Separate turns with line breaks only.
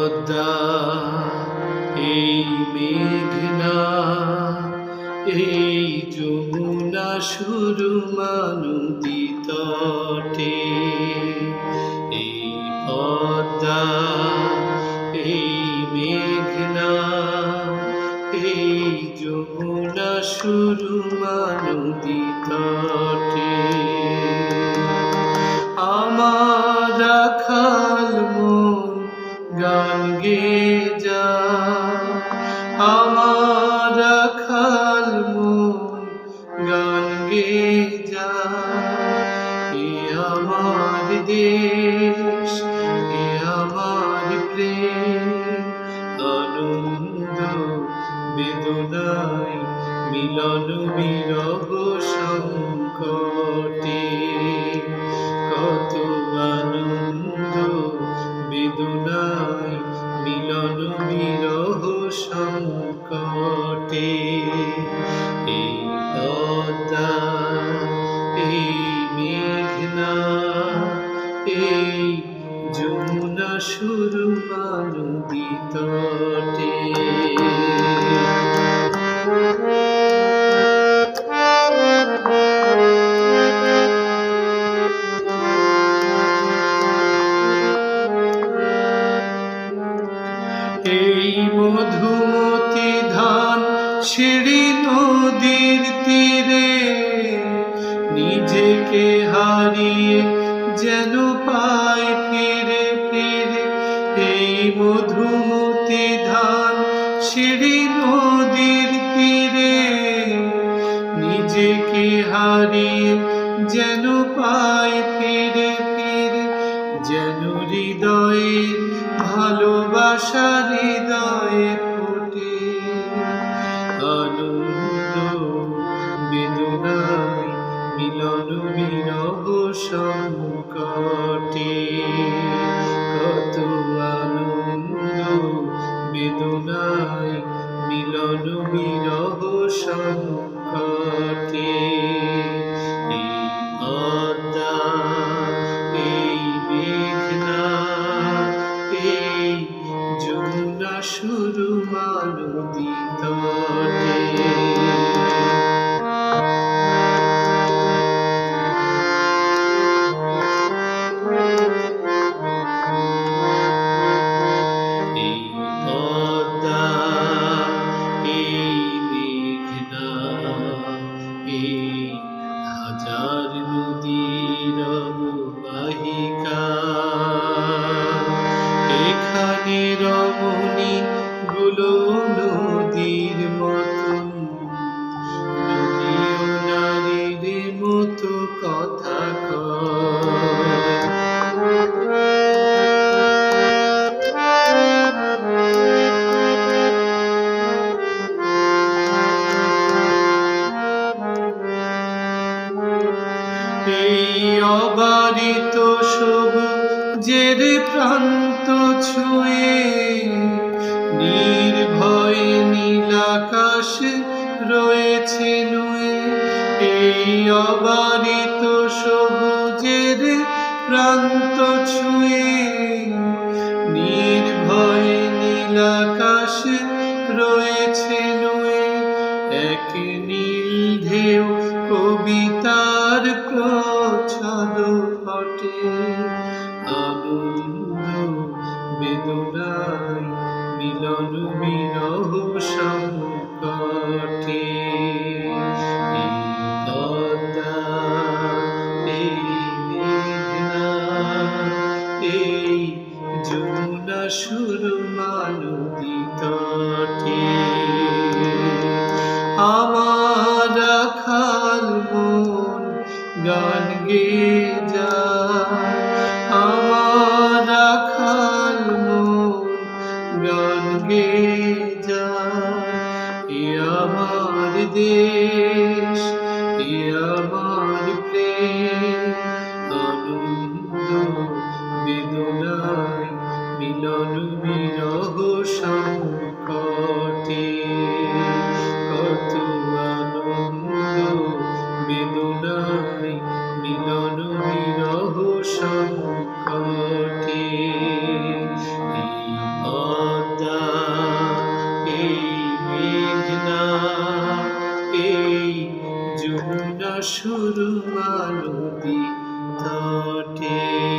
পদ্মা, এই মেঘনা, এই যমুনা সুরমা নদী তটে। এই পদ্মা, এই মেঘনা, এই যমুনা সুরমা নদী তটে। আমার রাখাল গে যা। আমার দেশ এ আমার প্রেম। আনন্দ বেদনায় মিলন বিরহ সিঁড়ি নদীর তীরে নিজেকে হারিয়ে যেন পায় ফিরে ফিরে এই মধুমতি ধান সিঁড়ি নদীর তীরে নিজেকে হারিয়ে যেন পায় ফিরে ফিরে যেন হৃদয়ের ভালোবাসা হৃদয়ে বিরহ সংকটে কত আনন্দ বেদনায় মিলন বিরহ সংকটে এখানে রমণী গুলো নদীর মতন নারীর মতো কথা এই অবারিত সবুজের প্রান্ত ছুঁয়ে নির্ভয়ে রয়েছে নুয়ে। এই অবারিত সবুজের প্রান্ত ছুঁয়ে নির্ভয়ে রয়েছে নুয়ে। এক নীল কবিতার প্রচ্ছদ ফটে। আনন্দ বেদনায় মিলন বিরহ সংকটে সম্মুখটি এই পদ্মা এই মেঘনা এই যমুনা সুরমালতি তটে।